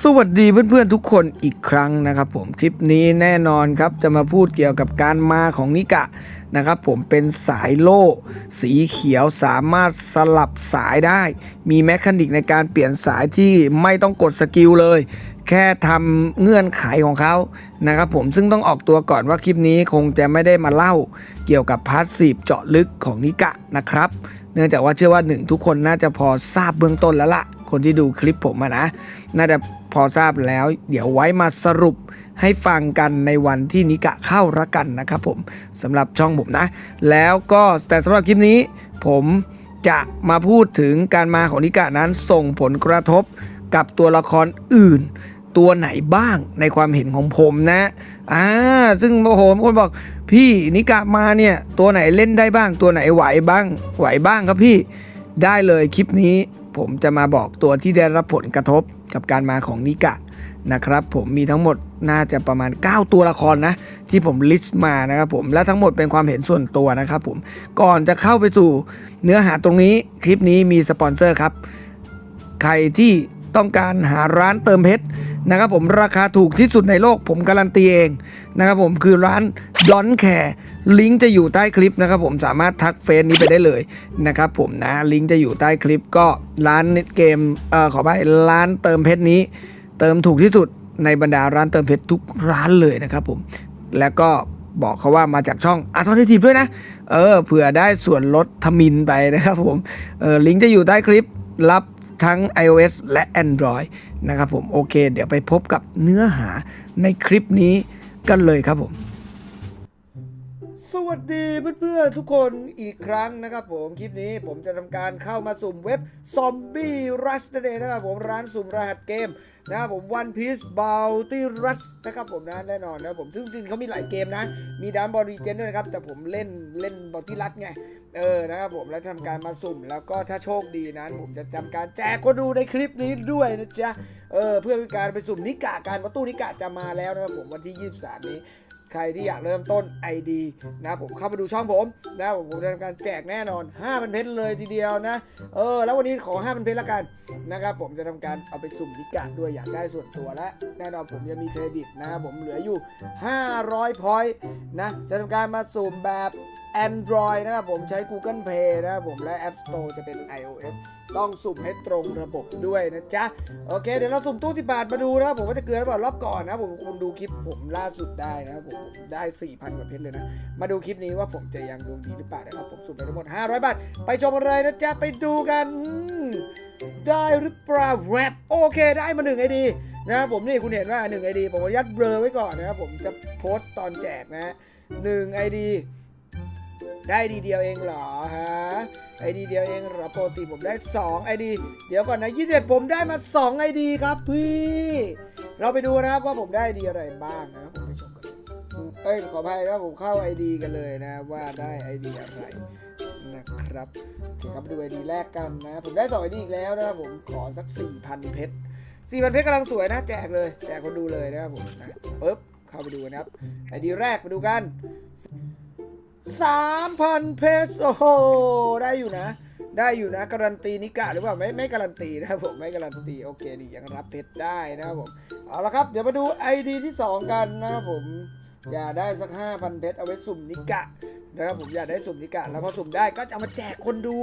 สวัสดีเพื่อนๆทุกคนอีกครั้งนะครับ ผมคลิปนี้แน่นอนครับจะมาพูดเกี่ยวกับการมาของนิกะนะครับ ผมเป็นสายโล่สีเขียวสามารถสลับสายได้ มีแมคานิกในการเปลี่ยนสายที่ไม่ต้องกดสกิลเลย แค่ทำเงื่อนไขของเขานะครับ ผมซึ่งต้องออกตัวก่อนว่าคลิปนี้คงจะไม่ได้มาเล่าเกี่ยวกับพาสซีฟเจาะลึกของนิกะนะครับ เนื่องจากว่าเชื่อว่าหนึ่งทุกคนน่าจะพอทราบเบื้องต้นแล้วล่ะคนที่ดูคลิปผมนะน่าจะ พอทราบแล้ว เดี๋ยวไว้มาสรุปให้ฟังกันในวันที่นิกะเข้าละกันนะครับผมสำหรับช่องผมนะ แล้วก็แต่สำหรับคลิปนี้ ผมจะมาพูดถึงการมาของนิกะนั้นส่งผลกระทบกับตัวละครอื่น ตัวไหนบ้างในความเห็นของผมนะอ่าซึ่งโอ้โหบางคนบอก พี่นิกะมาเนี่ยตัวไหนเล่นได้บ้าง ตัวไหนไหวบ้าง ไหวบ้างครับพี่ได้เลยคลิปนี้ผมจะมาบอกตัวที่ได้รับผลกระทบ กับการมาของนิกะนะครับผมมีทั้งหมดน่าจะประมาณ 9 ตัวละครนะ ที่ผมลิสต์มานะครับผมและทั้งหมดเป็นความเห็นส่วนตัวนะครับผมก่อนจะเข้าไปสู่เนื้อหาตรงนี้คลิปนี้มีสปอนเซอร์ครับ ใครที่ต้องการหาร้านเติมเพชร นะครับผมราคาถูกที่สุดในโลกผมการันตีเองนะครับผมคือร้านดอนแคร์ลิงก์จะอยู่ใต้คลิปนะครับผมสามารถทักเฟซนี้ไปได้เลยนะครับผมนะลิงก์จะอยู่ใต้คลิปก็ร้านเน็ตเกมเอ่อขอไปร้านเติมเพชรนี้ เติมถูกที่สุดในบรรดาร้านเติมเพชรทุกร้านเลยนะครับผมแล้วก็บอกเขาว่ามาจากช่องอาร์ทอนทีด้วยนะ เออเผื่อได้ส่วนลดทมินไปนะครับผมเออลิงก์จะอยู่ใต้คลิปรับทั้ง iOS และ Android นะครับผมโอเค เดี๋ยวไปพบกับเนื้อหาในคลิปนี้กันเลยครับผม สวัสดีเพื่อนๆทุกคนอีกครั้งนะครับผมคลิปนี้ผมจะทำการเข้ามาสุ่มเว็บ Zombie Rush นั่นเองนะครับผมร้านสุ่มรหัสเกมนะครับผม One Piece Bounty Rush นะครับผมนะแน่นอนนะครับผมซึ่งจริงเขามีหลายเกมนะ มีดัมบอรีเจนด้วยนะครับ แต่ผมเล่นเล่นบอตี้รัดไง เออนะครับผมแล้วทำการมาสุ่มแล้วก็ถ้าโชคดีนั้น ผมจะทำการแจกคนดูในคลิปนี้ด้วยนะจ๊ะเออเพื่อเป็นการไปสุ่มนิกะการประตูนิกะจะมาแล้วนะครับผมวันที่ 23 นี้ ใครที่อยากเริ่มต้น ID นะผมเข้ามาดูช่องผมนะผมผมจะทำการแจกแน่นอน5,000เพชรเลยทีเดียวนะเออแล้ววันนี้ขอ5,000เพชรละกันนะครับผมจะทำการเอาไปสุ่มนิกะด้วยอยากได้ส่วนตัวและแน่นอนผมจะมีเครดิตนะครับผมเหลืออยู่ 500พอยต์นะจะทำการมาสุ่มแบบ Android นะครับผมใช้ Google Play นะครับผมและ App Store จะเป็น iOS ต้องสุ่มให้ตรงระบบด้วยนะจ๊ะ โอเค เดี๋ยวเราสุ่มตู้สิบาทมาดูนะครับผมว่าจะเกินหรือเปล่ารอบก่อนนะผมคุณดูคลิปผมล่าสุดได้นะครับผมได้4,000กว่าเพชรเลยนะ มาดูคลิปนี้ว่าผมจะยังดวงดีหรือเปล่านะครับผมสุ่มไปทั้งหมด 500 บาท ไปชมกันเลยนะจ๊ะ ไปดูกัน ได้หรือเปล่าแรปโอเคได้มาหนึ่งไอดีนะครับผมนี่คุณเห็นว่า1 ID ผมขออนุญาตเบลอไว้ก่อนนะครับผมจะโพสต์ตอนแจกนะหนึ่ง ID ได้ดีเดียวเองเหรอฮะไอดีเดียวเองเหรอปกติผมได้2 ID เดี๋ยวก่อนนะ21ผมได้มา2 ID ครับพี่ เราไปดูนะครับว่าผมได้ดีอะไรบ้างนะครับผมไปชมกันเลยเอ้ยขออภัยนะผมเข้า ID กันเลยนะว่าได้ ID อะไรนะครับโอเคครับดูไปดู ID แรกกันนะผมได้2 ID อีกแล้วนะครับผมขอสัก 4,000 เพชร4,000 เพชรกำลังสวยนะแจกเลยแจกคนดูเลยนะครับผมนะปึ๊บเข้าไปดูนะครับ ID แรกมาดูกัน 3,000 เพชรโอ้โหได้อยู่นะ ได้อยู่นะ การันตีนิกะหรือเปล่าไม่ไม่การันตีนะครับผมไม่การันตีโอเคดียังรับเพชรได้นะครับผมเอาละครับเดี๋ยวมาดู ID ที่ 2 กันนะครับผมอย่าได้สัก 5,000 เพชรเอาไว้สุ่มนิกะนะครับผมอยากได้สุ่มนิกะแล้วพอสุ่มได้ก็จะเอามาแจกคนดู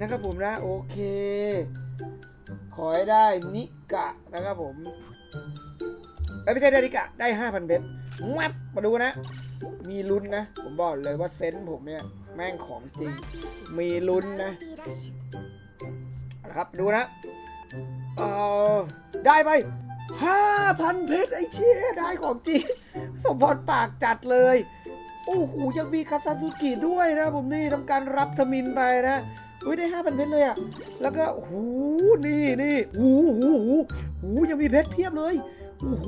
นะครับผมนะโอเค ขอให้ได้นิกะนะครับผม ไม่ใช่ได้นิกะได้ 5,000เพชรแวบมาดูนะ มีลุ้นนะ ผมบอกเลยว่าเซนส์ผมเนี่ย แม่งของจริง มีลุ้นนะเอาละครับดูนะเออได้ไป5,000เพชรไอ้เชี่ยได้ของจริง สมพรปากจัดเลย โอ้โหยังมีคาซาซุกิด้วยนะผมนี่ทำการรับทมินไปนะเฮ้ยได้5,000เพชรเลยอะแล้วก็โอ้โหนี่นี่โอ้โหโอ้โหโอ้โหยังมีเพชรเพียบเลย โอ้โห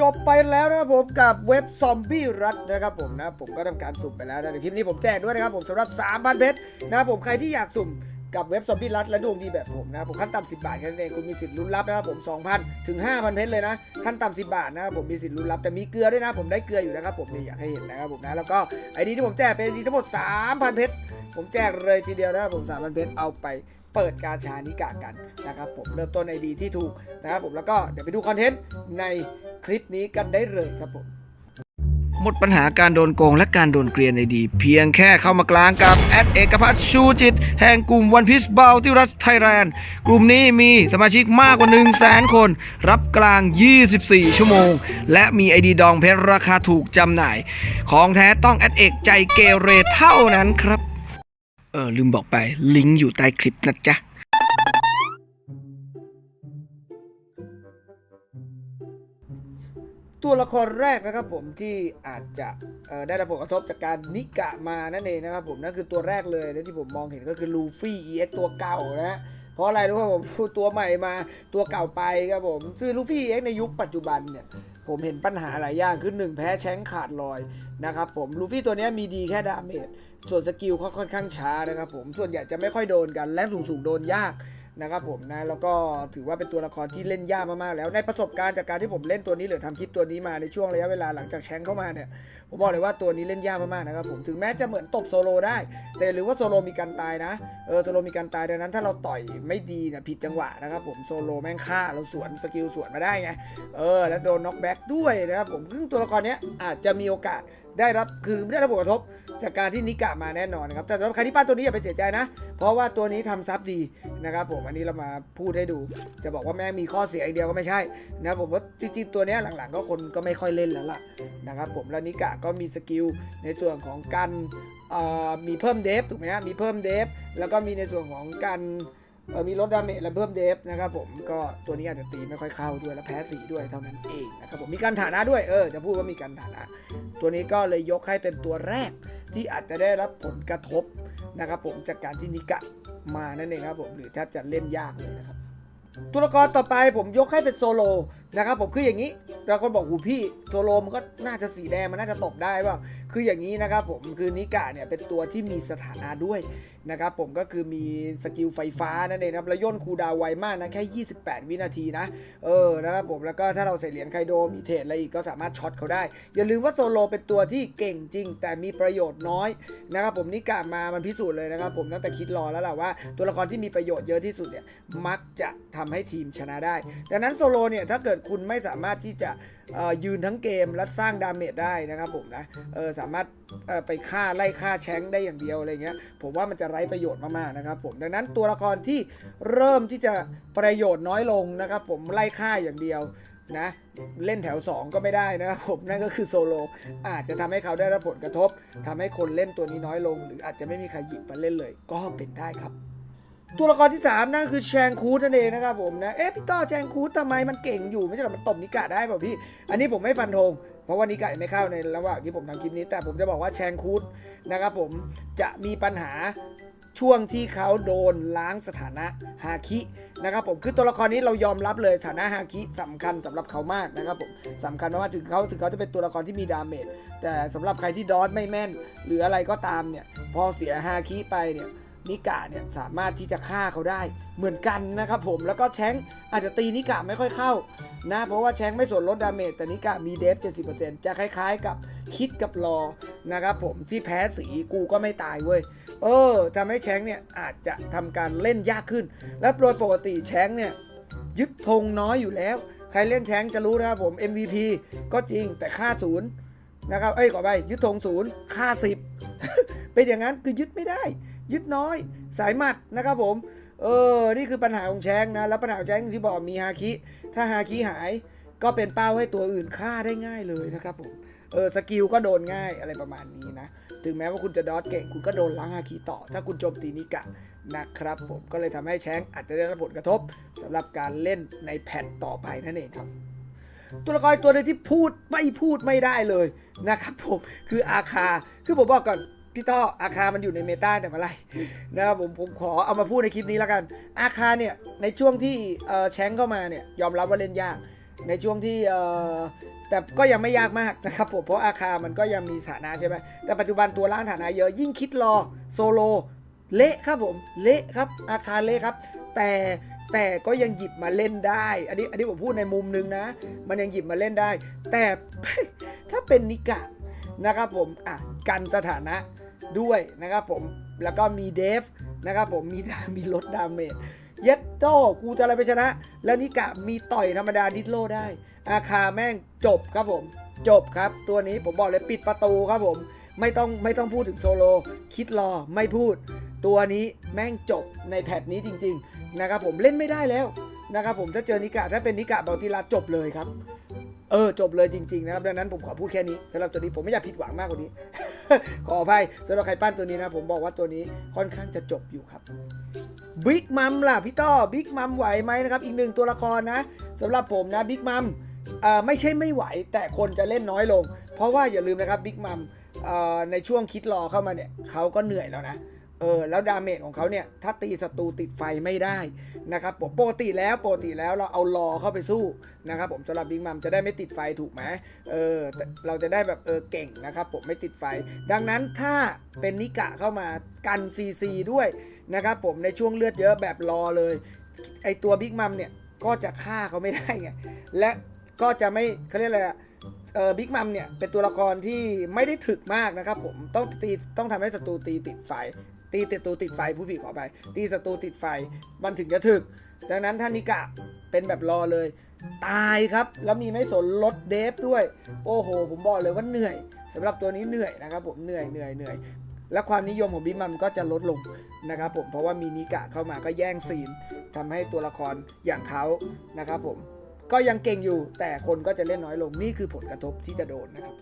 จบไปแล้วนะครับผมกับเว็บซอมบี้รัดนะครับผมนะผมก็ทำการสุ่มไปแล้วนะในคลิปนี้ผมแจกด้วยนะครับผมสำหรับ 3,000เพชรนะครับผมใครที่อยากสุ่ม กับเว็บซอมบี้รัดและดวงดีแบบผมนะผมขั้นต่ำ10บาทแค่นั้นเองคุณมีสิทธิ์ลุ้นรับนะครับผม2,000ถึง5,000เพชรเลยนะขั้นต่ำ10บาทนะครับผมมีสิทธิ์ลุ้นรับแต่มีเกลือด้วยนะผมได้เกลืออยู่นะครับผมอยากให้เห็นนะครับผมนะแล้วก็ไอดีที่ผมแจกเป็นดีทั้งหมด 3,000เพชรผมแจกเลยทีเดียวนะครับผม3,000เพชรเอาไปเปิดกาชานิกากันนะครับผมเริ่มต้นไอดีที่ถูกนะครับผมแล้วก็เดี๋ยวไปดูคอนเทนต์ในคลิปนี้กันได้เลยครับผม หมดปัญหาการโดนโกงและการโดนเกลียนในดี เพียงแค่เข้ามากลางกับแอดเอกพัฒชูจิต แห่งกลุ่มวันพิ e เบลที่รัสไทยแลนด์ กลุ่มนี้มีสมาชิกมากกว่า 1 0 0 0 0แสนคน รับกลาง 24 ชั่วโมง และมีไอดีดองเพชรราคาถูกจำหน่าย ของแท้ต้องแอดเอกใจเกเรเท่านั้นครับ เออลืมบอกไปลิงก์อยู่ใต้คลิปนะจ๊ะ ตัวละครแรกนะครับผมที่อาจจะได้รับผลกระทบจากการนิกะมานั่นเองนะครับผมนั่นคือตัวแรกเลยและที่ผมมองเห็นก็คือลูฟี่ EX ตัวเก่านะเพราะอะไรรู้ป่ะผมตัวใหม่มาตัวเก่าไปครับผมซึ่งลูฟี่ EX ในยุคปัจจุบันเนี่ยผมเห็นปัญหาหลายอย่างคือหนึ่งแพ้แชงขาดลอยนะครับผมลูฟี่ตัวนี้มีดีแค่ดาเมจส่วนสกิลเขาค่อนข้างช้านะครับผมส่วนใหญ่จะไม่ค่อยโดนกันแรงสูงๆโดนยาก นะครับผมนะแล้วก็ถือว่าเป็นตัวละครที่เล่นยากมากๆแล้ว ในประสบการณ์จากการที่ผมเล่นตัวนี้หรือทำคลิปตัวนี้มาในช่วงระยะเวลาหลังจากแชงเข้ามาเนี่ยผมบอกเลยว่าตัวนี้เล่นยากมากๆนะครับผมถึงแม้จะเหมือนตบโซโลได้ แต่หรือว่าโซโลมีการตายนะเออโซโลมีการตายดังนั้น ถ้าเราต่อยไม่ดีเนี่ยผิดจังหวะนะครับผมโซโลแม่งฆ่าเราสวนสกิลสวนมาได้ไงเออแล้วโดนน็อกแบ็กด้วยนะครับผมซึ่งตัวละครเนี้ยอาจจะมีโอกาส ได้รับคือได้รับผลกระทบจากการที่นิกะมาแน่นอนนะครับแต่สำหรับใครที่ปั้นตัวนี้อย่าไปเสียใจนะ เพราะว่าตัวนี้ทำซับดีนะครับผมอันนี้เรามาพูดให้ดู จะบอกว่าแม่งมีข้อเสียอย่างเดียวก็ไม่ใช่นะครับผมว่าจริงๆตัวนี้หลังๆ ก็คนก็ไม่ค่อยเล่นแล้วล่ะนะครับผมแล้วนิกะก็มีสกิลในส่วนของการมีเพิ่มเดฟถูกไหมฮะมีเพิ่มเดฟแล้วก็มีในส่วนของการ มีลดดาเมจและเพิ่มเดฟนะครับผมก็ตัวนี้อาจจะตีไม่ค่อยเข้าด้วยและแพ้สีด้วยเท่านั้นเองนะครับผมมีการฐานะด้วยเออจะพูดว่ามีการฐานะ ตัวนี้ก็เลยยกให้เป็นตัวแรกที่อาจจะได้รับผลกระทบนะครับผมจากการที่นิกะมานั่นเองครับผมหรือแทบจะเล่นยากเลยนะครับตัวละครต่อไปผมยกให้เป็นโซโลนะครับผมคืออย่างนี้ เราคนบอกหูพี่โซโลมันก็น่าจะสีแดงมันน่าจะตบได้ป่าคืออย่างนี้นะครับผมคือนิกะเนี่ยเป็นตัวที่มีสถานะด้วยนะครับผมก็คือมีสกิลไฟฟ้านั่นเองนะครับแล้วย่นคูดาวไวมากนะแค่ 28 วินาทีนะเออนะครับผมแล้วก็ถ้าเราใส่เหรียญไคโดมีเทรดอะไรอีกก็สามารถช็อตเขาได้ อย่าลืมว่าโซโลเป็นตัวที่เก่งจริง แต่มีประโยชน์น้อยนะครับผมนี่กามามันพิสูจน์เลยนะครับผมตั้งแต่คิดรอแล้วแหละว่า ตัวละครที่มีประโยชน์เยอะที่สุดเนี่ยมักจะทำให้ทีมชนะได้ ดังนั้นโซโลเนี่ยถ้าเกิดคุณไม่สามารถที่จะยืนทั้งเกมและสร้างดาเมจได้นะครับผมนะเออสามารถไปฆ่าไล่ฆ่าแชงได้อย่างเดียวอะไรเงี้ยผมว่ามันจะไร้ประโยชน์มากๆนะครับผมดังนั้นตัวละครที่เริ่มที่จะประโยชน์น้อยลงนะครับผมไล่ฆ่าอย่างเดียวนะเล่นแถว 2 ก็ไม่ได้นะครับผมนั่นก็คือโซโลอาจจะทำให้เขาได้รับผลกระทบทำให้คนเล่นตัวนี้น้อยลง หรืออาจจะไม่มีใครหยิบมาเล่นเลย ก็เป็นได้ครับ ตัวละครที่ 3 นั่นคือแชงคูดนั่นเองนะครับผมนะ เอ๊ะพี่ต้อแชงคูดทำไมมันเก่งอยู่ไม่ใช่หรอมันตบนิกะได้เปล่าพี่ อันนี้ผมไม่ฟันธงเพราะว่านิกะไม่เข้าในระหว่างที่ผมทำคลิปนี้ แต่ผมจะบอกว่าแชงคูดนะครับผมจะมีปัญหาช่วงที่เขาโดนล้างสถานะฮาคินะครับผมคือตัวละครนี้เรายอมรับเลยสถานะฮาคิสำคัญสำหรับเขามากนะครับผมสำคัญมากถึงเขาถึงเขาจะเป็นตัวละครที่มีดาเมจแต่สำหรับใครที่ดอทไม่แม่น หรืออะไรก็ตามเนี่ยพอเสียฮาคิไปเนี่ย นิกะเนี่ยสามารถที่จะฆ่าเขาได้เหมือนกันนะครับผมแล้วก็แชงอาจจะตีนิกะไม่ค่อยเข้านะเพราะว่าแชงไม่ส่วนลดดาเมจแต่นิกะมีเดฟ 70%จะคล้ายๆกับคิดกับรอนะครับผมที่แพ้สีกูก็ไม่ตายเว้ยเออทำให้แชงเนี่ยอาจจะทำการเล่นยากขึ้น และโดยปกติแชงเนี่ยยึดธงน้อยอยู่แล้ว ใครเล่นแชงจะรู้นะครับผม MVP ก็จริงแต่ค่าศูนย์นะครับ เอ้ยขอไปยึดธงศูนย์ค่าสิบเป็นอย่างนั้นคือยึดไม่ได้ ยึดน้อย สายหมัดนะครับผมเออนี่คือปัญหาของแชงนะแล้วปัญหาของแชงที่บอกมีฮาคิ ถ้าฮาคิหายก็เป็นเป้าให้ตัวอื่นฆ่าได้ง่ายเลยนะครับผมเออสกิลก็โดนง่ายอะไรประมาณนี้นะ ถึงแม้ว่าคุณจะดอทเก่งคุณก็โดนล้างฮาคิต่อ ถ้าคุณโจมตีนิกะนะครับผมก็เลยทำให้แชงอาจจะได้รับผลกระทบสำหรับการเล่นในแผ่นต่อไปนั่นเองครับ ตัวละครตัวนึงที่พูดไม่พูดไม่ได้เลยนะครับผมคืออาคาคือผมบอกก่อน พี่ต้ออาคามันอยู่ในเมตาแต่เมื่อไหร่นะครับผมผมขอเอามาพูดในคลิปนี้แล้วกัน อาคาเนี่ยในช่วงที่เอ่อแชงเข้ามาเนี่ยยอมรับว่าเล่นยาก ในช่วงที่เอ่อแต่ก็ยังไม่ยากมากนะครับผมเพราะอาคามันก็ยังมีฐานะใช่ไหมแต่ปัจจุบันตัวล่างฐานะเยอะยิ่งคิดรอโซโลเละครับผมเละครับอาคารเละครับ แต่แต่ก็ยังหยิบมาเล่นได้ อันนี้อันนี้ผมพูดในมุมนึงนะ มันยังหยิบมาเล่นได้ แต่ถ้าเป็นนิกะนะครับผมอะกันสถานะ ด้วยนะครับผมแล้วก็มีเดฟนะครับผมมีมีลดดาเมจเย็ดโต้กูจะอะไรไปชนะ แล้วนิกะมีต่อยธรรมดาดิดโลได้ อาคาแม่งจบครับผม จบครับ ตัวนี้ผมบอกเลยปิดประตูครับผม ไม่ต้องไม่ต้องพูดถึงโซโล คิดรอไม่พูด ตัวนี้แม่งจบในแพทนี้จริง ๆ นะครับผมเล่นไม่ได้แล้วนะครับผมถ้าเจอนิกะถ้าเป็นนิกะเบลติลาจบเลยครับ เออจบเลยจริง ๆ นะครับดังนั้นผมขอพูดแค่นี้สำหรับตัวนี้ผมไม่อยากผิดหวังมากกว่านี้ ขออภัยสำหรับไข่ปั้นตัวนี้นะ ผมบอกว่าตัวนี้ค่อนข้างจะจบอยู่ครับบิ๊กมัมล่ะพี่ต้อบิ๊กมัมไหวไหมนะครับ อีกหนึ่งตัวละครนะสำหรับผมนะบิ๊กมัมไม่ใช่ไม่ไหวแต่คนจะเล่นน้อยลง เพราะว่าอย่าลืมนะครับบิ๊กมัมในช่วงคิดรอเข้ามาเนี่ยเขาก็เหนื่อยแล้วนะ เออแล้วดาเมจของเขาเนี่ย ถ้าตีศัตรูติดไฟไม่ได้นะครับผมปกติแล้วปกติแล้วเราเอารอเข้าไปสู้นะครับผมสำหรับบิ๊กมัมจะได้ไม่ติดไฟถูกไหมเออเราจะได้แบบเออเก่งนะครับผมไม่ติดไฟ ดังนั้นถ้าเป็นนิกะเข้ามากันซีซีด้วยนะครับผมในช่วงเลือดเยอะแบบรอเลยไอตัวบิ๊กมัมเนี่ยก็จะฆ่าเขาไม่ได้ไงและก็จะไม่เขาเรียกอะไรเออบิ๊กมัมเนี่ยเป็นตัวละครที่ไม่ได้ถึกมากนะครับผมต้องตีต้องทำให้ศัตรูตีติดไฟ ตีศัตรูติดไฟผู้ผิดขอไป ตีศัตรูติดไฟมันถึงจะถึก ดังนั้นถ้านนิกะเป็นแบบรอเลย ตายครับ แล้วมีไม่สนลดเดฟด้วย โอ้โห ผมบอกเลยว่าเหนื่อยสำหรับตัวนี้เหนื่อยนะครับ ผมเหนื่อยเหนื่อยเหนื่อยและความนิยมของบิ๊กมัมก็จะลดลงนะครับผมเพราะว่ามีนิกะเข้ามาก็แย่งซีนทำให้ตัวละครอย่างเขานะครับผมก็ยังเก่งอยู่แต่คนก็จะเล่นน้อยลงนี่คือผลกระทบที่จะโดนนะครับ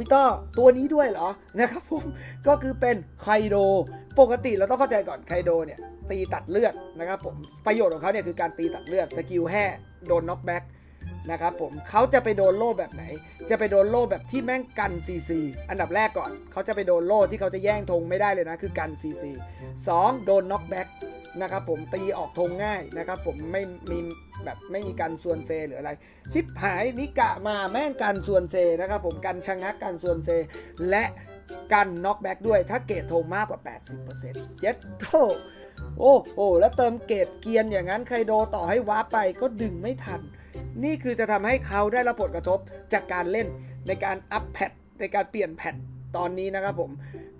วิต้อตัวนี้ด้วยเหรอนะครับผมก็คือเป็นไคโดปกติเราต้องเข้าใจก่อนไคโดเนี่ยตีตัดเลือดนะครับผมประโยชน์ของเขาเนี่ยคือการตีตัดเลือดสกิลแห่โดนน็อกแบ็กนะครับผมเขาจะไปโดนโล่แบบไหน จะไปโดนโล่แบบที่แม่งกันซีซีอันดับแรกก่อนเขาจะไปโดนโล่ที่เขาจะแย่งธงไม่ได้เลยนะ คือกันซีซีสองโดนน็อกแบ็ก นะครับผมตีออกธงง่ายนะครับผมไม่มีแบบไม่มีการส่วนเซหรืออะไร ชิปหายนิกะมาแม่งกันส่วนเซนะครับผมกันชะงักกันส่วนเซ และกันน็อกแบ็กด้วยถ้าเกรดโทงมากกว่า 80%เย็ดโตโอ้โหแล้วเติมเกรดเกียนอย่างนั้นไคโดต่อให้ว้าไปก็ดึงไม่ทัน นี่คือจะทำให้เขาได้รับผลกระทบจากการเล่นในการอัพแพทในการเปลี่ยนแพท ตอนนี้นะครับผม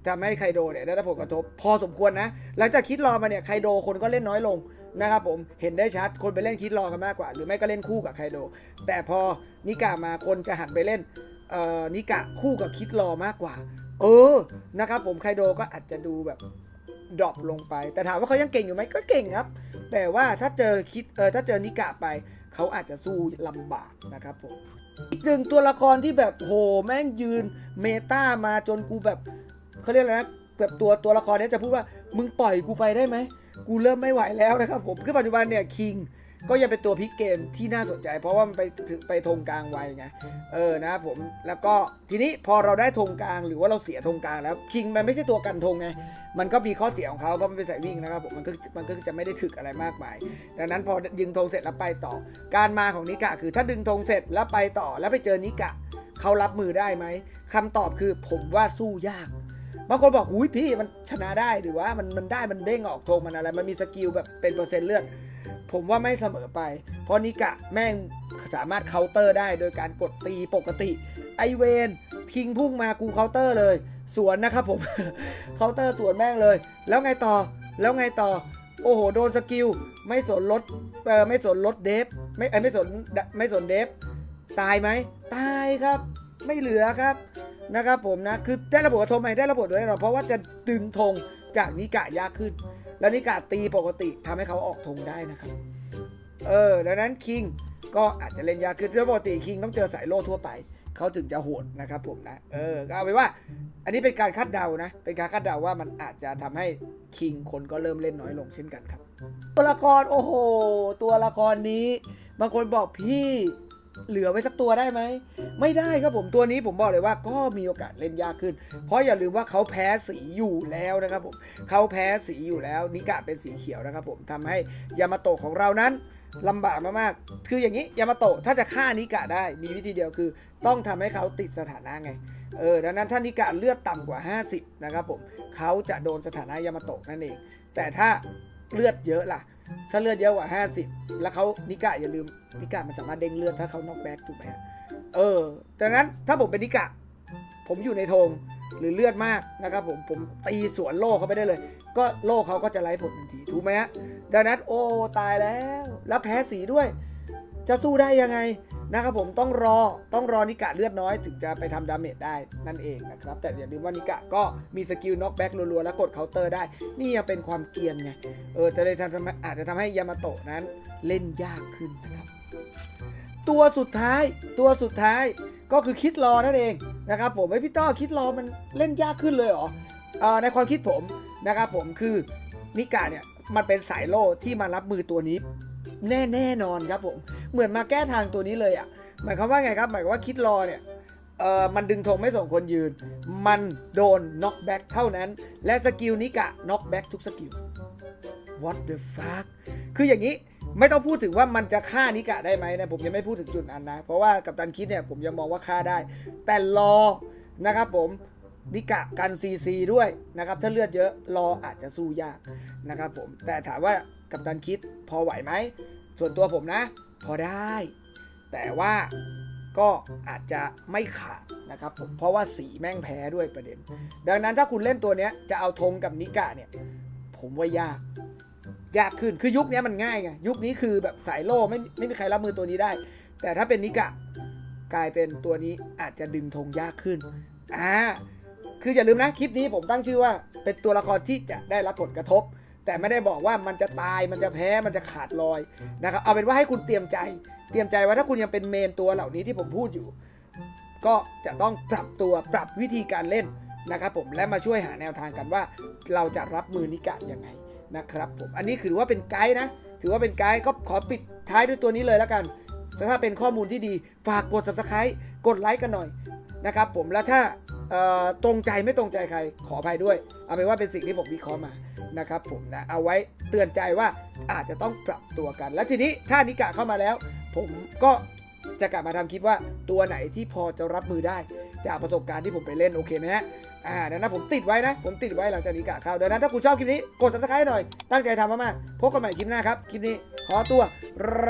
ทำให้ไคโดเนี่ยได้รับผลกระทบ พอสมควรนะ หลังจากคิดรอมาเนี่ยไคโดคนก็เล่นน้อยลงนะครับผมเห็นได้ชัดคนไปเล่นคิดรอกันมากกว่า หรือไม่ก็เล่นคู่กับไคโด แต่พอนิกามาคนจะหันไปเล่นเอ่อนิกะคู่กับคิดรอมากกว่า เออนะครับผมไคโดก็อาจจะดูแบบดรอปลงไป แต่ถามว่าเขายังเก่งอยู่ไหมก็เก่งครับ แต่ว่าถ้าเจอคิดเออถ้าเจอนิกะไป เขาอาจจะสู้ลำบากนะครับผม กหนึ่งตัวละครที่แบบโหแม่งยืนเมตามาจนกูแบบเขาเรียกอะไรนะแบบตัวตัวละครเนี้ยจะพูดว่ามึงปล่อยกูไปได้ไหมกูเริ่มไม่ไหวแล้วนะครับผมคือปัจจุบันเนี่ยคิง ก็ยังเป็นตัวพลิกเกมที่น่าสนใจ เพราะว่ามันไปถึงไปธงกลางไวไงเออนะผมแล้วก็ทีนี้พอเราได้ธงกลางหรือว่าเราเสียธงกลางแล้วคิงมันไม่ใช่ตัวกันธงไงมันก็มีข้อเสียของเขาเพราะมันเป็นสายวิ่งนะครับผมมันก็มันก็จะไม่ได้ถึกอะไรมากมายดังนั้นพอดึงธงเสร็จแล้วไปต่อ การมาของนิกะคือถ้าดึงธงเสร็จแล้วไปต่อแล้วไปเจอนิกะเขารับมือได้ไหมคำตอบคือผมว่าสู้ยากบางคนบอกหุยพี่มันชนะได้หรือว่ามันมันได้มันเด้งออกธงมันอะไร มันมีสกิลแบบเป็นเปอร์เซ็นต์เลือด ผมว่าไม่เสมอไป เพราะนิกะแม่งสามารถเคาน์เตอร์ได้โดยการกดตีปกติ ไอเวนคิงพุ่งมากูเคาน์เตอร์เลย สวนนะครับผม เคาน์เตอร์สวนแม่งเลย แล้วไงต่อ แล้วไงต่อ โอ้โห โดนสกิล ไม่สนลดเออไม่สนลดเดฟ ไม่เอ้ยไม่สนไม่สนเดฟ ตายไหม ตายครับ ไม่เหลือครับ นะครับผมนะ คือได้ระบบกระทบไหมได้ระบบด้วยแน่นอเพราะว่าจะดึงธงจากนิกะยากขึ้น แล้วนิกะตีปกติทำให้เขาออกธงได้นะครับ เออ ดังนั้นคิงก็อาจจะเล่นยากขึ้นเพราะปกติคิงต้องเจอสายโล่ทั่วไป เขาถึงจะโหดนะครับผมนะ เออ ก็เอาไปนว่า อันนี้เป็นการคาดเดานะ เป็นการคาดเดาว่ามันอาจจะทำให้คิงคนก็เริ่มเล่นน้อยลงเช่นกันครับ ตัวละครโอ้โห ตัวละครนี้บางคนบอกพี่ เหลือไว้สักตัวได้ไหม ไม่ได้ครับผมตัวนี้ผมบอกเลยว่าก็มีโอกาสเล่นยากขึ้น เพราะอย่าลืมว่าเขาแพ้สีอยู่แล้วนะครับผมเขาแพ้สีอยู่แล้วนิกะเป็นสีเขียวนะครับผมทำให้ยามาโตะของเรานั้นลำบากมากๆ คืออย่างนี้ยามาโตะถ้าจะฆ่านิกะได้มีวิธีเดียวคือ ต้องทำให้เขาติดสถานะไง เออ ดังนั้นถ้านิกะเลือดต่ำกว่า 50 นะครับผมเขาจะโดนสถานะยามาโตะนั่นเอง แต่ถ้าเลือดเยอะล่ะ ถ้าเลือดเยอะกว่า 50 แล้วเขานิกะอย่าลืมนิกะมันสามารถเด้งเลือดถ้าเขาน็อกแบ็กถูกไหมฮะเออดังนั้นถ้าผมเป็นนิกะ ผมอยู่ในธงหรือเลือดมากนะครับผมผมตีสวนโล่เขาไปได้เลย ก็โล่เขาก็จะไร้ผลทันทีถูกไหมฮะดังนั้นโอ้ตายแล้ว แล้วแพ้สีด้วย จะสู้ได้ยังไงนะครับผมต้องรอต้องรอนิกะเลือดน้อยถึงจะไปทำดาเมจได้นั่นเองนะครับ แต่อย่าลืมว่านิกะก็มีสกิลน็อกแบ็กรัวๆ แล้วกดเคาน์เตอร์ได้ นี่ยังเป็นความเกียนไง เออจะเลยทำอาจจะทำให้ยามาโตะนั้นเล่นยากขึ้นนะครับ ตัวสุดท้ายตัวสุดท้ายก็คือคิดรอนั่นเองนะครับผมไอพี่ต้อคิดรอมันเล่นยากขึ้นเลยเหรอเออในความคิดผมนะครับผมคือนิกะเนี่ยมันเป็นสายโล่ที่มารับมือตัวนี้ แน่แน่นอนครับผม เหมือนมาแก้ทางตัวนี้เลยอะ หมายความว่าไงครับ หมายความว่าคิดรอเนี่ยเออมันดึงธงไม่ส่งคนยืน มันโดนน็อกแบ็กเท่านั้น และสกิลนิกะน็อกแบ็กทุกสกิล what the fuck คืออย่างนี้ไม่ต้องพูดถึงว่ามันจะฆ่านิกะได้ไหมนะผมยังไม่พูดถึงจุดนั้นนะ เพราะว่ากับตันคิดเนี่ยผมยังมองว่าฆ่าได้ แต่รอนะครับผมนิกะกันซีซีด้วยนะครับถ้าเลือดเยอะรออาจจะสู้ยากนะครับผมแต่ถามว่า กับตันคิดพอไหวไหม ส่วนตัวผมนะ พอได้ แต่ว่าก็อาจจะไม่ขาดนะครับผมเพราะว่าสีแม่งแพ้ด้วยประเด็น ดังนั้นถ้าคุณเล่นตัวเนี้ยจะเอาธงกับนิกะเนี่ย ผมว่ายาก ยากขึ้นคือยุคนี้มันง่ายไงยุคนี้คือแบบสายโล่ไม่ไม่มีใครรับมือตัวนี้ได้ แต่ถ้าเป็นนิกะกลายเป็นตัวนี้อาจจะดึงธงยากขึ้นอ่าคืออย่าลืมนะคลิปนี้ผมตั้งชื่อว่าเป็นตัวละครที่จะได้รับผลกระทบ แต่ไม่ได้บอกว่ามันจะตายมันจะแพ้มันจะขาดลอยนะครับเอาเป็นว่าให้คุณเตรียมใจ เตรียมใจว่าถ้าคุณยังเป็นเมนตัวเหล่านี้ที่ผมพูดอยู่ ก็จะต้องปรับตัวปรับวิธีการเล่นนะครับผมและมาช่วยหาแนวทางกันว่า เราจะรับมือนิกะยังไงนะครับผมอันนี้ถือว่าเป็นไกด์นะ ถือว่าเป็นไกด์ก็ขอปิดท้ายด้วยตัวนี้เลยแล้วกันถ้าเป็นข้อมูลที่ดีฝากกด subscribe กดไลค์กันหน่อยนะครับผมแล้วถ้าเอ่อตรงใจไม่ตรงใจใครขออภัยด้วย เอาเป็นว่าเป็นสิ่งที่ผมวิเคราะห์มา นะครับผมนะเอาไว้เตือนใจว่าอาจจะต้องปรับตัวกัน แล้วทีนี้ถ้านิกะเข้ามาแล้ว ผมก็จะกลับมาทำคลิปว่าตัวไหนที่พอจะรับมือได้ จากประสบการณ์ที่ผมไปเล่นโอเคไหมฮะอ่าดังนั้นผมติดไว้นะ ผมติดไว้หลังจากนี้กะเข้าดังนั้นถ้าคุณชอบคลิปนี้กด subscribe หน่อย ตั้งใจทำมากๆพบกันใหม่คลิปหน้าครับคลิปนี้ขอตัว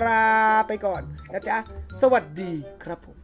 ลาไปก่อนนะจ๊ะสวัสดีครับผม